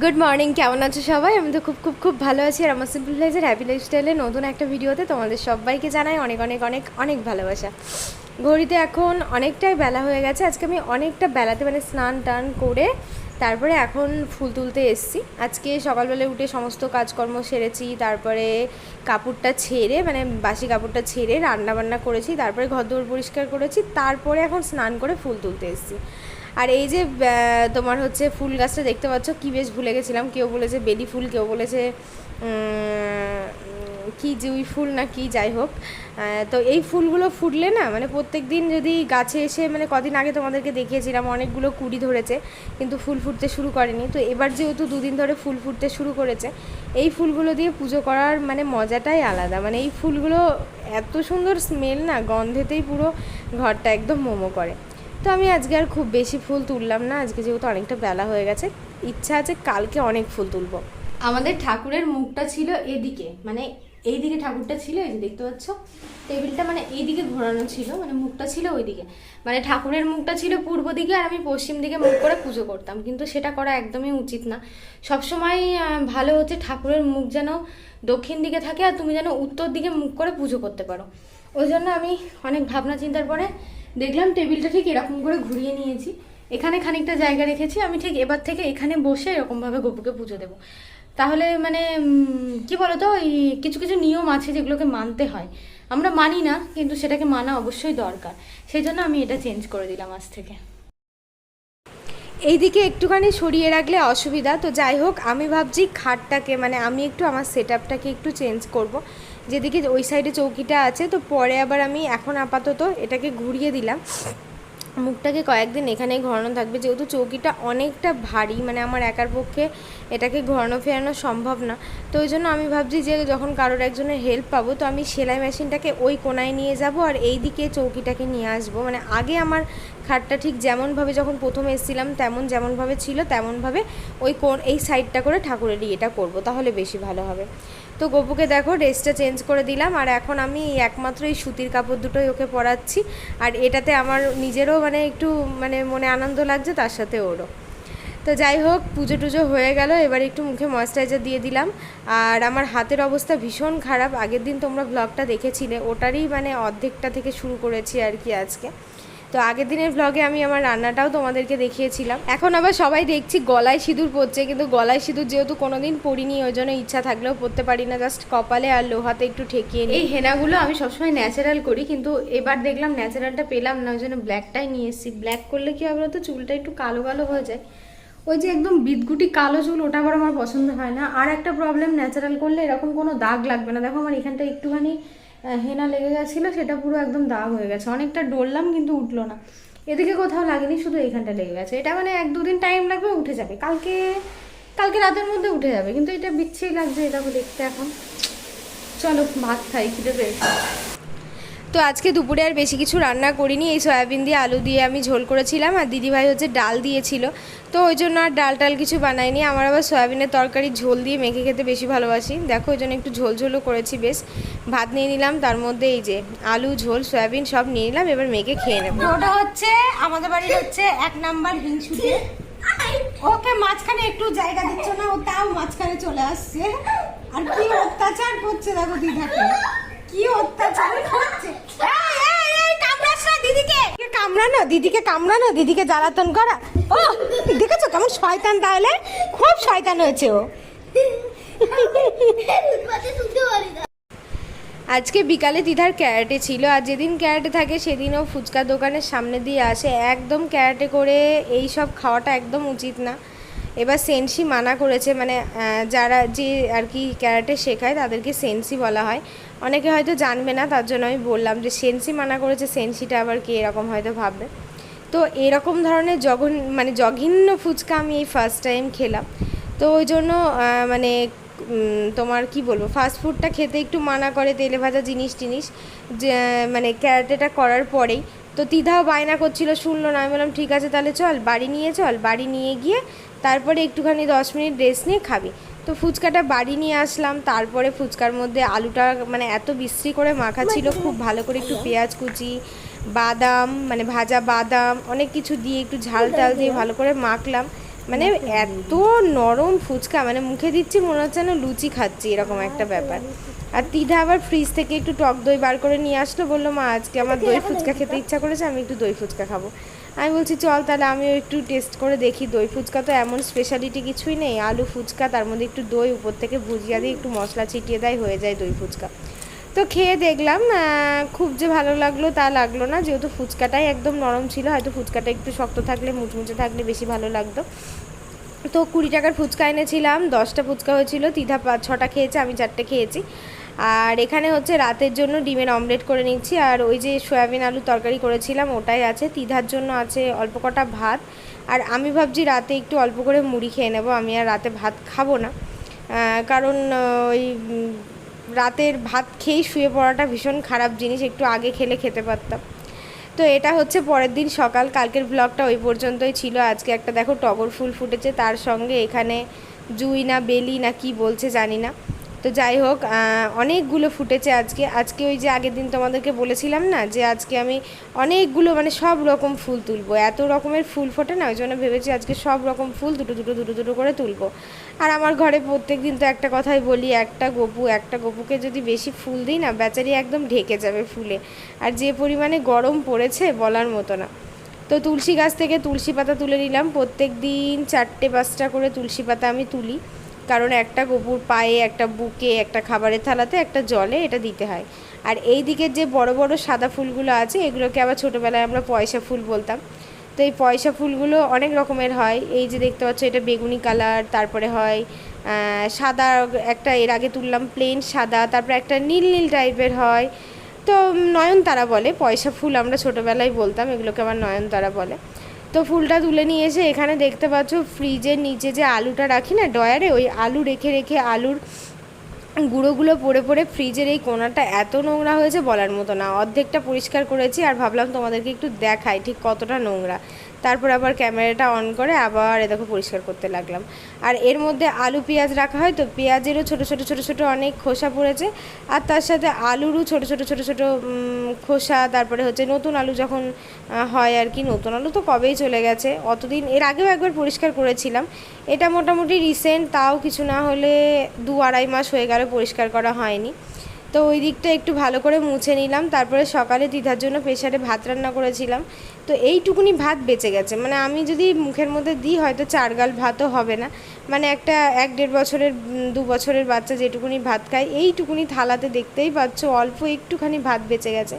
Good morning কেমন আছো সবাই? আমি তো খুব খুব খুব ভালো আছি আর আমার সিম্পল লাইফের হ্যাপি লাইফস্টাইলে নতুন একটা ভিডিওতে তোমাদের সবাইকে জানাই অনেক অনেক অনেক অনেক ভালোবাসা। ঘড়িতে এখন অনেকটাই বেলা হয়ে গেছে। আজকে আমি অনেকটা বেলাতে মানে স্নান টান করে তারপরে এখন ফুল তুলতে এসেছি। আজকে সকালবেলা উঠে সমস্ত কাজকর্ম সেরেছি, তারপরে কাপড়টা ছেড়ে মানে বাসি কাপড়টা ছেড়ে রান্না বান্না করেছি, তারপরে ঘর দৌড় পরিষ্কার করেছি, তারপরে এখন স্নান করে ফুল তুলতে এসেছি। আর এই যে তোমার হচ্ছে ফুল গাছটা দেখতে পাচ্ছ, কী বেশ ভুলে গেছিলাম, কেউ বলেছে বেলি ফুল, কেউ বলেছে কি জুই ফুল না কি যাই হোক তো এই ফুলগুলো ফুটলে না মানে প্রত্যেক দিন যদি গাছে এসে মানে কদিন আগে তোমাদেরকে দেখিয়েছিলাম, অনেকগুলো কুড়ি ধরেছে, কিন্তু ফুল ফুটতে শুরু করেনি। তো এবার যেহেতু দুদিন ধরে ফুল ফুটতে শুরু করেছে, এই ফুলগুলো দিয়ে পুজো করার মানে মজাটাই আলাদা। মানে এই ফুলগুলো এত সুন্দর স্মেল না, গন্ধেতেই পুরো ঘরটা একদম মোমো করে। তো আমি আজকে আর খুব বেশি ফুল তুললাম না, আজকে যেহেতু অনেকটা বেলা হয়ে গেছে, ইচ্ছা আছে কালকে অনেক ফুল তুলবো। আমাদের ঠাকুরের মুখটা ছিল এদিকে মানে এই দিকে ঠাকুরটা ছিল, এই যে দেখতে পাচ্ছ? টেবিলটা মানে এই দিকে ঘোরানো ছিল মানে মুখটা ছিল ওই দিকে মানে ঠাকুরের মুখটা ছিল পূর্ব দিকে আর আমি পশ্চিম দিকে মুখ করে পুজো করতাম, কিন্তু সেটা করা একদমই উচিত না। সবসময় ভালো হচ্ছে ঠাকুরের মুখ যেন দক্ষিণ দিকে থাকে আর তুমি যেন উত্তর দিকে মুখ করে পুজো করতে পারো। ওই জন্য আমি অনেক ভাবনা চিন্তার পরে দেখলাম টেবিলটা ঠিক এরকম করে ঘুরিয়ে নিয়েছি। এখানে খানিকটা জায়গা রেখেছি, আমি ঠিক এবার থেকে এখানে বসে এরকমভাবে গপুকে পুজো দেবো। তাহলে মানে কি বলতো, এই কিছু কিছু নিয়ম আছে যেগুলোকে মানতে হয়। আমরা মানি না, কিন্তু সেটাকে মানা অবশ্যই দরকার। সেই জন্য আমি এটা চেঞ্জ করে দিলাম আজ থেকে। এইদিকে একটুখানি সরিয়ে রাখলে অসুবিধা। তো যাই হোক, আমি ভাবছি খাটটাকে মানে আমি একটু আমার সেট আপটাকে একটু চেঞ্জ করব। যেদিকে ওই সাইডে চৌকিটা আছে, তো পরে আবার আমি এখন আপাতত এটাকে ঘুরিয়ে দিলাম। মুখটাকে কয়েকদিন এখানেই ঘোরানো থাকবে। যেহেতু চৌকিটা অনেকটা ভারী মানে আমার একার পক্ষে এটাকে ঘোরানো ফেরানো সম্ভব না। তো ওই জন্য আমি ভাবছি যে যখন কারোর একজনের হেল্প পাবো, তো আমি সেলাই মেশিনটাকে ওই কোনায় নিয়ে যাব আর এই দিকে চৌকিটাকে নিয়ে আসব। মানে আগে আমার খাটটা ঠিক যেমনভাবে যখন প্রথমে এসেছিলাম, তেমন যেমনভাবে ছিল, তেমনভাবে ওই কোন, এই সাইডটা করে ঠাকুরের ইয়েটা করব, তাহলে বেশি ভালো হবে। তো গপুকে দেখো ড্রেসটা চেঞ্জ করে দিলাম, আর এখন আমি একমাত্র এই সুতির কাপড় দুটোই ওকে পরাচ্ছি, আর এটাতে আমার নিজেরও মানে একটু মানে মনে আনন্দ লাগছে, তার সাথে ওরও। তো যাই হোক, পুজো টুজো হয়ে গেল, এবার একটু মুখে ময়েশ্চারাইজার দিয়ে দিলাম, আর আমার হাতের অবস্থা ভীষণ খারাপ, আগের দিন তোমরা ব্লগটা দেখেছিলে, ওটারই মানে অর্ধেকটা থেকে শুরু করেছি আর কি আজকে। তো আগের দিনের ব্লগে আমি আমার রান্নাটাও তোমাদেরকে দেখিয়েছিলাম। এখন আবার সবাই দেখছি গলায় সিঁদুর পড়ছে কিন্তু গলায় সিঁদুর যেহেতু কোনোদিন পরিনি, ওই জন্য ইচ্ছা থাকলেও পরতে পারি না। জাস্ট কপালে আর লোহাতে একটু ঠেকিয়ে নিই। এই হেনাগুলো আমি সবসময় ন্যাচারাল করি, কিন্তু এবার দেখলাম ন্যাচারালটা পেলাম না, ওই জন্য ব্ল্যাকটাই নিয়ে এসেছি। ব্ল্যাক করলে কি হবে তো চুলটা একটু কালো কালো হয়ে যায়। ওই যে একদম বিদগুটি কালো চুল, ওটা আবার আমার পছন্দ হয় না। আর একটা প্রবলেম ন্যাচারাল করলে এরকম কোনো দাগ লাগবে না। দেখো আমার এখানটা একটুখানি হেনা লেগে গেছিল, সেটা পুরো একদম দাগ হয়ে গেছে। অনেকটা ডললাম কিন্তু উঠল না। এদিকে কোথাও লাগেনি, শুধু এইখানটা লেগে গেছে। এটা মানে এক দুদিন টাইম লাগবে, উঠে যাবে। কালকে কালকে রাতের মধ্যে উঠে যাবে, কিন্তু এটা বিচ্ছেই লাগছে, এটা দেখতে এখন। চলো, ভাত খাই, খিদে পেয়েছে। তো আজকে দুপুরে আর বেশি কিছু রান্না করিনি। এই সয়াবিন দিয়ে আলু দিয়ে আমি ঝোল করেছিলাম আর দিদিভাই হচ্ছে ডাল দিয়েছিল। তো ওই জন্য আর ডাল টাল কিছু বানাইনি। আমার আবার সয়াবিনের তরকারি ঝোল দিয়ে মেখে খেতে বেশি ভালোবাসি। দেখো, ওই জন্য একটু ঝোল ঝোলও করেছি বেশ। ভাত নিয়ে নিলাম, তার মধ্যে এই যে আলু, ঝোল, সয়াবিন সব নিয়ে নিলাম, এবার মেখে খেয়ে নেব। ওটা হচ্ছে, আমাদের বাড়ির হচ্ছে এক নাম্বার হিংসুটে। ওকে মাঝখানে একটু জায়গা দিচ্ছ না, ও তাও মাঝখানে চলে আসছে। আর কি অত্যাচার করছে দেখো দিদাকে কি অত্যাচার? করছে কামড়ানো দিদিকে কামড়ানো দিদিকে জ্বালাতন করা। ও দেখেছ কেমন শয়তান তাহলে? খুব শয়তান হয়েছে ও। আজকে বিকালে দিদার ক্যারেটে ছিল আর যেদিন ক্যারেটে থাকে সেদিন ও ফুচকা দোকানের সামনে দিয়ে আসে। একদম ক্যারেটে করে এই সব খাওয়াটা একদম উচিত না। এবার সেন্সি মানা করেছে মানে যারা যে আর কি ক্যারেটে শেখায় তাদেরকে সেন্সি বলা হয়। অনেকে হয়তো জানবে না, তার জন্য আমি বললাম যে সেন্সি মানা করেছে, সেন্সিটা আবার কি এরকম হয়তো ভাববে। তো এরকম ধরনের জঘন মানে জঘন্য ফুচকা আমি এই ফার্স্ট টাইম খেলাম। তো ওই জন্য মানে তোমার কি বলব ফাস্ট ফুডটা খেতে একটু মানা করে তেলে ভাজা জিনিস টিনিস, যে মানে ক্যারাটেটা করার পরেই। তো তিধাও বায়না করছিল, শুনলো না, আমি বললাম, ঠিক আছে, তাহলে চল, বাড়ি নিয়ে চল। বাড়ি নিয়ে গিয়ে তারপরে একটুখানি দশ মিনিট রেস্ট নিয়ে খাবি। তো ফুচকাটা বাড়ি নিয়ে আসলাম তারপরে ফুচকার মধ্যে আলুটা মানে এত বিশ্রী করে মাখা ছিল খুব ভালো করে একটু পেঁয়াজ কুচি বাদাম মানে ভাজা বাদাম অনেক কিছু দিয়ে একটু ঝাল টাল দিয়ে ভালো করে মাখলাম। মানে এত নরম ফুচকা মানে মুখে দিচ্ছি মনে হচ্ছে না লুচি খাচ্ছি এরকম একটা ব্যাপার। আর তিধা আবার ফ্রিজ থেকে একটু টক দই বার করে নিয়ে আসলো বলল মা আজকে আমার দই ফুচকা খেতে ইচ্ছা করেছে আমি একটু দই ফুচকা খাব। আমি বলছি, চল তাহলে আমিও একটু টেস্ট করে দেখি। দই ফুচকা তো এমন স্পেশালিটি কিছুই নেই। আলু ফুচকা, তার মধ্যে একটু দই, উপর থেকে ভুজিয়া দিয়ে একটু মশলা ছিটিয়ে দেয়, হয়ে যায় দই ফুচকা। তো খেয়ে দেখলাম খুব যে ভালো লাগল তা লাগল না। যেহেতু ফুচকাটাই একদম নরম ছিল, হয়তো ফুচকাটা একটু শক্ত থাকলে, মুচমুচে থাকলে বেশি ভালো লাগতো। তো কুড়ি টাকার ফুচকা এনেছিলাম, দশটা ফুচকা হয়েছিল তিধা ছটা খেয়েছে, আমি চারটে খেয়েছি। আর এখানে হচ্ছে রাতের জন্য ডিমের অমলেট করে নিচ্ছি। আর ওই যে সয়াবিন আলু তরকারি করেছিলাম, ওটাই আছে। তিধার জন্য আছে অল্প কটা ভাত। আর আমি ভাবছি রাতে একটু অল্প করে মুড়ি খেয়ে নেব। আমি আর রাতে ভাত খাব না। কারণ ওই রাতের ভাত খেয়েই শুয়ে পড়াটা ভীষণ খারাপ জিনিস। একটু আগে খেলে খেতে পারতাম। তো এটা হচ্ছে পরের দিন সকাল। কালকের ব্লগটা ওই পর্যন্তই ছিল। আজকে একটা দেখো টগর ফুল ফুটেছে। তার সঙ্গে এখানে জুই না বেলি না কি বলছে জানি না। তো যাই হোক অনেকগুলো ফুটেছে আজকে। আজকে ওই যে আগের দিন তোমাদেরকে বলেছিলাম না, যে আজকে আমি অনেকগুলো মানে সব রকম ফুল তুলবো। এত রকমের ফুল ফোটে না, ওই জন্য ভেবেছি আজকে সব রকম ফুল দুটো দুটো দুটো দুটো করে তুলবো। আর আমার ঘরে প্রত্যেক দিন তো একটা কথাই বলি, একটা গপু, একটা গপুকে যদি বেশি ফুল দিই না, বেচারি একদম ঢেকে যাবে ফুলে। আর যে পরিমাণে গরম পড়েছে বলার মতো না। তো তুলসী গাছ থেকে তুলসী পাতা তুলে নিলাম। প্রত্যেক দিন চারটে, পাঁচটা করে তুলসী পাতা আমি তুলি। কারণ একটা গপুর পায়ে, একটা বুকে, একটা খাবারের থালাতে, একটা জলে এটা দিতে হয়। আর এই দিকের যে বড় বড় সাদা ফুলগুলো আছে, এগুলোকে আবার ছোটোবেলায় আমরা পয়সা ফুল বলতাম। তো এই পয়সা ফুলগুলো অনেক রকমের হয়। এই যে দেখতে পাচ্ছ, এটা বেগুনি কালার, তারপরে হয় সাদা একটা এর আগে তুললাম প্লেন সাদা, তারপরে একটা নীল নীল টাইপের হয়। তো নয়নতারা বলে, পয়সা ফুল আমরা ছোটোবেলায় বলতাম, এগুলোকে আবার নয়নতারা বলে। তো ফুলটা তুলে নিয়ে এসে এখানে দেখতে পাচ্ছ ফ্রিজের নিচে যে আলুটা রাখি না ডয়ারে ওই আলু রেখে রেখে আলুর গুঁড়োগুলো পড়ে পড়ে ফ্রিজের এই কোনাটা এত নোংরা হয়েছে বলার মতো না। অর্ধেকটা পরিষ্কার করেছি আর ভাবলাম তোমাদেরকে একটু দেখাই ঠিক কতটা নোংরা। তারপর আবার ক্যামেরাটা অন করে আবার এ দেখো পরিষ্কার করতে লাগলাম। আর এর মধ্যে আলু পেঁয়াজ রাখা হয়, তো পেঁয়াজেরও ছোটো ছোটো ছোটো ছোটো অনেক খোসা পড়েছে। আর তার সাথে আলুরও ছোটো ছোটো ছোটো ছোটো খোসা, তারপরে হচ্ছে নতুন আলু যখন হয় আর কি, নতুন আলু তো কবেই চলে গেছে। অতদিন, এর আগেও একবার পরিষ্কার করেছিলাম। এটা মোটামুটি রিসেন্ট তাও কিছু না হলে দু আড়াই মাস হয়ে গেল পরিষ্কার করা হয়নি। তো ওই দিকটা একটু ভালো করে মুছে নিলাম। তারপরে সকালে দিদার জন্য প্রেশারে ভাত রান্না করেছিলাম। তো এইটুকুনি ভাত বেঁচে গেছে। মানে আমি যদি মুখের মধ্যে দিই, হয়তো চার গাল ভাতও হবে না। মানে একটা এক দেড় বছরের দু বছরের বাচ্চা যেটুকুনি ভাত খায়, এইটুকুনি থালাতে দেখতেই পাচ্ছ অল্প একটুখানি ভাত বেঁচে গেছে।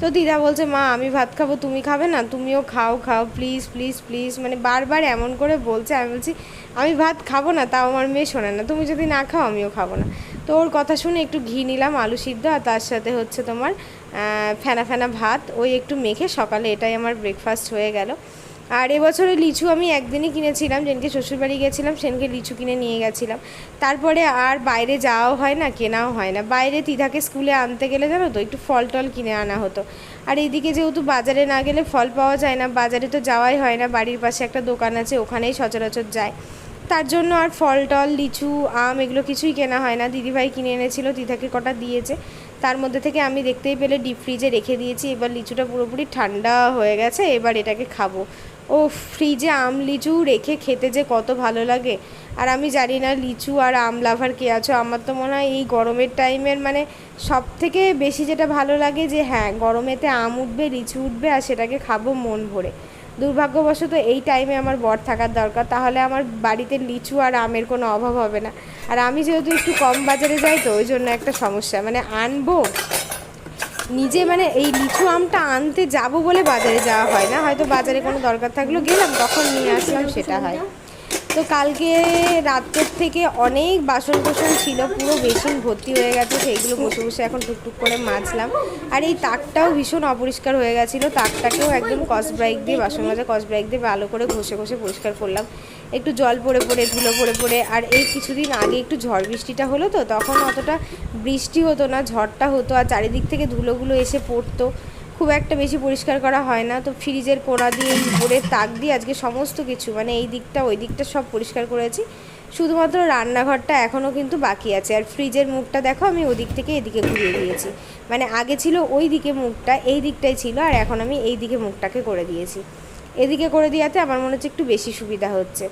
তো দিদা বলছে, মা, আমি ভাত খাব, তুমি খাবে না? তুমিও খাও খাও প্লিজ প্লিজ প্লিজ মানে বারবার এমন করে বলছে। আমি বলছি, আমি ভাত খাব না, তাও আমার মেয়ে শোনে না। তুমি যদি না খাও, আমিও খাব না। তো ওর কথা শুনে একটু ঘি নিলাম, আলু সিদ্ধ, আর তার সাথে হচ্ছে তোমার ফেনা ফেনা ভাত। ওই একটু মেখে সকালে এটাই আমার ব্রেকফাস্ট হয়ে গেল। আর এবছরে লিচু আমি একদিনই কিনেছিলাম যেদিনকে শ্বশুরবাড়ি গেছিলাম সেদিনকে লিচু কিনে নিয়ে গেছিলাম। তারপরে আর বাইরে যাওয়াও হয় না, কেনাও হয় না। বাইরে তিধাকে স্কুলে আনতে গেলে জানো তো, একটু ফল টল কিনে আনা হতো। আর এইদিকে যেহেতু বাজারে না গেলে ফল পাওয়া যায় না, বাজারে তো যাওয়াই হয় না, বাড়ির পাশে একটা দোকান আছে, ওখানেই সচরাচর যায়। তার জন্য আর ফল টল, লিচু, আম এগুলো কিছুই কেনা হয় না। দিদিভাই কিনে এনেছিল, দিদাকে কটা দিয়েছে। তার মধ্যে থেকে আমি দেখতেই পেলে ডিপ ফ্রিজে রেখে দিয়েছি। এবার লিচুটা পুরোপুরি ঠান্ডা হয়ে গেছে, এবার এটাকে খাব। ও ফ্রিজে আম, লিচু রেখে খেতে যে কত ভালো লাগে। আর আমি জানি না লিচু আর আম লাভার কে আছো। আমার তো মনে হয় এই গরমের টাইমের মানে সব থেকে বেশি যেটা ভালো লাগে যে হ্যাঁ গরমেতে আম উঠবে, লিচু উঠবে আর সেটাকে খাব মন ভরে। দুর্ভাগ্যবশত এই টাইমে আমার বর থাকার দরকার। তাহলে আমার বাড়িতে লিচু আর আমের কোনো অভাব হবে না। আর আমি যেহেতু একটু কম বাজারে যাই তো, ওই জন্য একটা সমস্যা। মানে আনব? নিজে মানে এই লিচু আমটা আনতে যাব বলে বাজারে যাওয়া হয় না। হয়তো বাজারে কোনো দরকার থাকলেও গেলাম, তখন নিয়ে আসলাম, সেটা হয়। তো কালকে রাতের থেকে অনেক বাসন কোসন ছিল, পুরো বেসিন ভর্তি হয়ে গেছে, সেইগুলো বসে বসে এখন টুকটুক করে মাজলাম। আর এই তাকটাও ভীষণ অপরিষ্কার হয়ে গেছিল, তাকটাকেও একদম কসব্রাইক দিয়ে, বাসন মাজা কসব্রাইক দিয়ে ভালো করে ঘষে ঘষে পরিষ্কার করলাম। একটু জল পড়ে পড়ে, ধুলো পড়ে পড়ে, আর এই কিছুদিন আগে একটু ঝড় বৃষ্টিটা হলো তো, তখন অতটা বৃষ্টি হতো না, ঝড়টা হতো, আর চারিদিক থেকে ধুলোগুলো এসে পড়তো। খুব একটা বেশি পরিষ্কার করা হয় না। তো ফ্রিজের কোনা দিয়ে এই উপরের তাক দিয়ে আজকে সমস্ত কিছু মানে এই দিকটা, ওই দিকটা সব পরিষ্কার করেছি। শুধুমাত্র রান্নাঘরটা এখনও কিন্তু বাকি আছে। আর ফ্রিজের মুখটা দেখো, আমি ওদিক থেকে এদিকে ঘুরিয়ে দিয়েছি। মানে আগে ছিল ওই দিকে মুখটা, এই দিকটাই ছিল, আর এখন আমি এই দিকে মুখটাকে করে দিয়েছি। এদিকে করে দেওয়াতে আমার মনে হচ্ছে একটু বেশি সুবিধা হচ্ছে।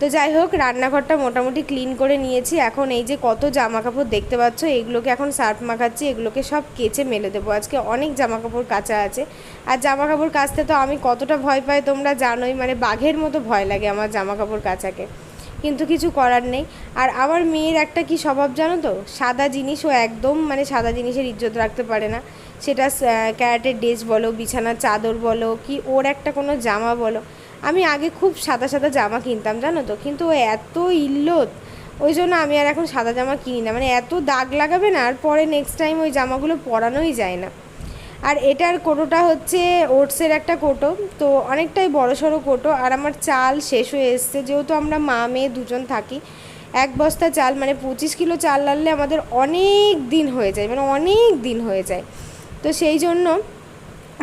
তো যাই হোক, রান্নাঘরটা মোটামুটি ক্লিন করে নিয়েছি। এখন এই যে কত জামা কাপড় দেখতে পাচ্ছ, এগুলোকে এখন সার্ফ মাখাচ্ছি, এগুলোকে সব কেচে মেলে দেবো। আজকে অনেক জামা কাপড় কাচা আছে। আর জামা কাপড় কাচতে তো আমি কতটা ভয় পাই তোমরা জানোই মানে বাঘের মতো ভয় লাগে আমার জামা কাপড় কাচাকে। কিন্তু কিছু করার নেই। আর আমার মেয়ের একটা কি স্বভাব জানো তো? সাদা জিনিস ও একদম মানে সাদা জিনিসের ইজ্জত রাখতে পারে না। সেটা ক্যারেটের ড্রেস বলো, বিছানার চাদর বলো, কি ওর একটা কোনো জামা বলো। আমি আগে খুব সাদা সাদা জামা কিনতাম, জানো তো? কিন্তু এত ইল্লত, ওই জন্য আমি আর এখন সাদা জামা কিনি না। মানে এত দাগ লাগাবে না, আর পরে নেক্সট টাইম ওই জামাগুলো পরানোই যায় না। আর এটার কোটোটা হচ্ছে ওটসের একটা কোটো, তো অনেকটাই বড় সড়ো কোটো, আর আমার চাল শেষ হয়ে এসছে। যেহেতু আমরা মা, মেয়ে দুজন থাকি, এক বস্তা চাল মানে পঁচিশ কিলো চাল লাগলে আমাদের অনেক দিন হয়ে যায় মানে অনেক দিন হয়ে যায়। তো সেই জন্য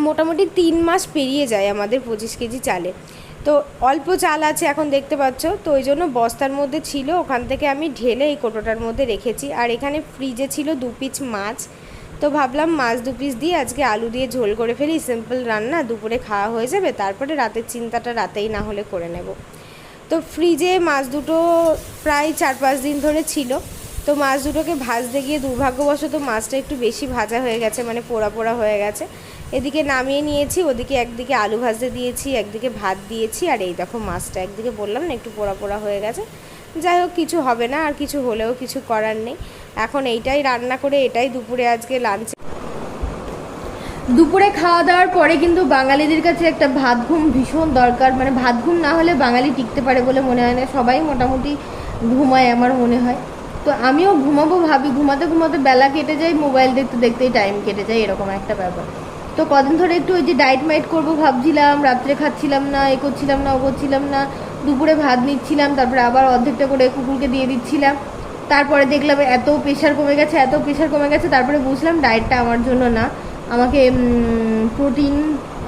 মোটামুটি তিন মাস পেরিয়ে যায় আমাদের পঁচিশ কেজি চালে। তো অল্প চাল আছে এখন দেখতে পাচ্ছ। তো ওই জন্য বস্তার মধ্যে ছিল, ওখান থেকে আমি ঢেলে এই কোটোটার মধ্যে রেখেছি। আর এখানে ফ্রিজে ছিল দু পিস মাছ। তো ভাবলাম মাছ দু পিস দিয়ে আজকে আলু দিয়ে ঝোল করে ফেলি সিম্পল রান্না, দুপুরে খাওয়া হয়ে যাবে, তারপরে রাতের চিন্তাটা রাতেই না হলে করে নেব। তো ফ্রিজে মাছ দুটো প্রায় চার পাঁচ দিন ধরে ছিল। তো মাছ দুটোকে ভাজতে গিয়ে দুর্ভাগ্যবশত মাছটা একটু বেশি ভাজা হয়ে গেছে মানে পোড়া পোড়া হয়ে গেছে। এদিকে নামিয়ে নিয়েছি, ওদিকে একদিকে আলু ভাজতে দিয়েছি, একদিকে ভাত দিয়েছি, আর এই দেখো মাছটা একদিকে বললাম না একটু পোড়া পোড়া হয়ে গেছে। যাই হোক, কিছু হবে না, আর কিছু হলেও কিছু করার নেই। এখন এইটাই রান্না করে, এটাই দুপুরে আজকে লাঞ্চে দুপুরে খাওয়া দাওয়ার পরে কিন্তু বাঙালিদের কাছে একটা ভাত ঘুম ভীষণ দরকার। মানে ভাত ঘুম না হলে বাঙালি টিকতে পারে বলে মনে হয় না। সবাই মোটামুটি ঘুমায় আমার মনে হয়। তো আমিও ঘুমাবো ভাবি। ঘুমাতে ঘুমাতে বেলা কেটে যায়, মোবাইল দেখতে দেখতেই টাইম কেটে যায়, এরকম একটা ব্যাপার। তো কদিন ধরে একটু ওই যে ডায়েট মাইট করব ভাবছিলাম, রাত্রে খাচ্ছিলাম না, এ করছিলাম না, ও করছিলাম না, দুপুরে ভাত নিচ্ছিলাম, তারপরে আবার অর্ধেকটা করে কুকুরকে দিয়ে দিচ্ছিলাম। তারপরে দেখলাম এত প্রেশার কমে গেছে, এত প্রেশার কমে গেছে, তারপরে বুঝলাম ডায়েটটা আমার জন্য না। আমাকে প্রোটিন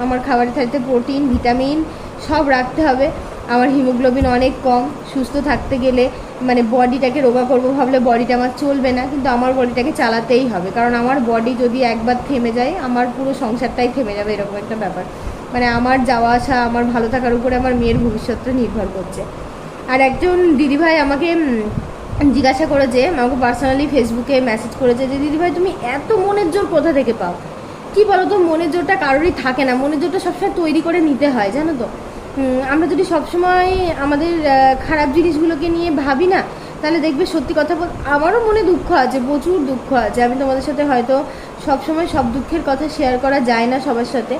আমার খাবারের থাকতে প্রোটিন ভিটামিন সব রাখতে হবে। আমার হিমোগ্লোবিন অনেক কম, সুস্থ থাকতে গেলে মানে বডিটাকে রোগা করব ভাবলে বডিটা আমার চলবে না, কিন্তু আমার বডিটাকে চালাতেই হবে। কারণ আমার বডি যদি একবার থেমে যায়, আমার পুরো সংসারটাই থেমে যাবে, এরকম একটা ব্যাপার। মানে আমার যাওয়া আসা, আমার ভালো থাকার উপরে আমার মেয়ের ভবিষ্যৎটা নির্ভর করছে। আর একজন দিদিভাই আমাকে জিজ্ঞাসা করেছে, আমাকে পার্সোনালি ফেসবুকে মেসেজ করেছে যে, দিদিভাই, তুমি এত মনের জোর কোথা থেকে পাও? কি বলো তো মনের জোরটা কারোরই থাকে না। মনের জোরটা সবসময় তৈরি করে নিতে হয়, জানো তো? আমরা যদি সবসময় আমাদের খারাপ জিনিসগুলোকে নিয়ে ভাবি না, তাহলে দেখবে সত্যি কথা বল আমারও মনে দুঃখ আছে, প্রচুর দুঃখ আছে। আমি তোমাদের সাথে হয়তো সবসময় সব দুঃখের কথা শেয়ার করা যায় না সবার সাথে।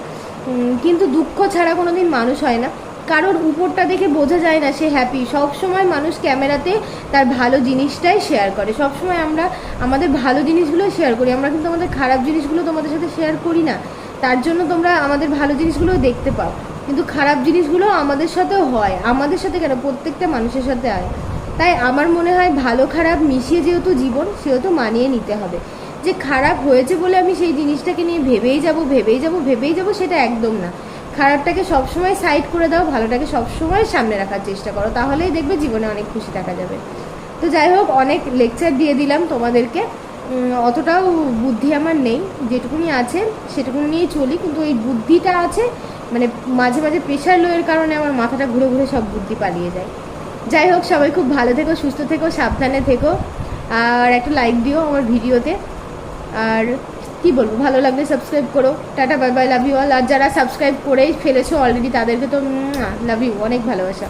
কিন্তু দুঃখ ছাড়া কোনো দিন মানুষ হয় না। কারোর উপরটা দেখে বোঝা যায় না সে হ্যাপি সব সময় মানুষ ক্যামেরাতে তার ভালো জিনিসটাই শেয়ার করে। সব সময় আমরা আমাদের ভালো জিনিসগুলো শেয়ার করি। আমরা কিন্তু আমাদের খারাপ জিনিসগুলো তোমাদের সাথে শেয়ার করি না। তার জন্য তোমরা আমাদের ভালো জিনিসগুলো দেখতে পাও। কিন্তু খারাপ জিনিসগুলো আমাদের সাথেও হয়। আমাদের সাথে কেন? প্রত্যেকটা মানুষের সাথে হয়। তাই আমার মনে হয় ভালো খারাপ মিশিয়ে যেহেতু জীবন, সেহেতু মানিয়ে নিতে হবে। যে খারাপ হয়েছে বলে আমি সেই জিনিসটাকে নিয়ে ভেবেই যাব ভেবেই যাব ভেবেই যাব সেটা একদম না। খারাপটাকে সবসময় সাইড করে দাও, ভালোটাকে সবসময় সামনে রাখার চেষ্টা করো, তাহলেই দেখবে জীবনে অনেক খুশি থাকা যাবে। তো যাই হোক, অনেক লেকচার দিয়ে দিলাম তোমাদেরকে। অতটাও বুদ্ধি আমার নেই। যেটুকুনি আছে, সেটুকুনি নিয়েই চলি। কিন্তু এই বুদ্ধিটা আছে মানে মাঝে মাঝে প্রেশার লোয়ের কারণে আমার মাথাটা ঘুরে ঘুরে সব বুদ্ধি পালিয়ে যায়। যাই হোক, সবাই খুব ভালো থেকো, সুস্থ থেকো, সাবধানে থেকো। আর একটা লাইক দিও আমার ভিডিওতে। আর কি বলব, ভালো লাগলে সাবস্ক্রাইব করো। Tata bye bye love you all আর যারা সাবস্ক্রাইব করেই ফেলেছো অলরেডি তাদেরকে তো লাভ ইউ অনেক ভালোবাসা।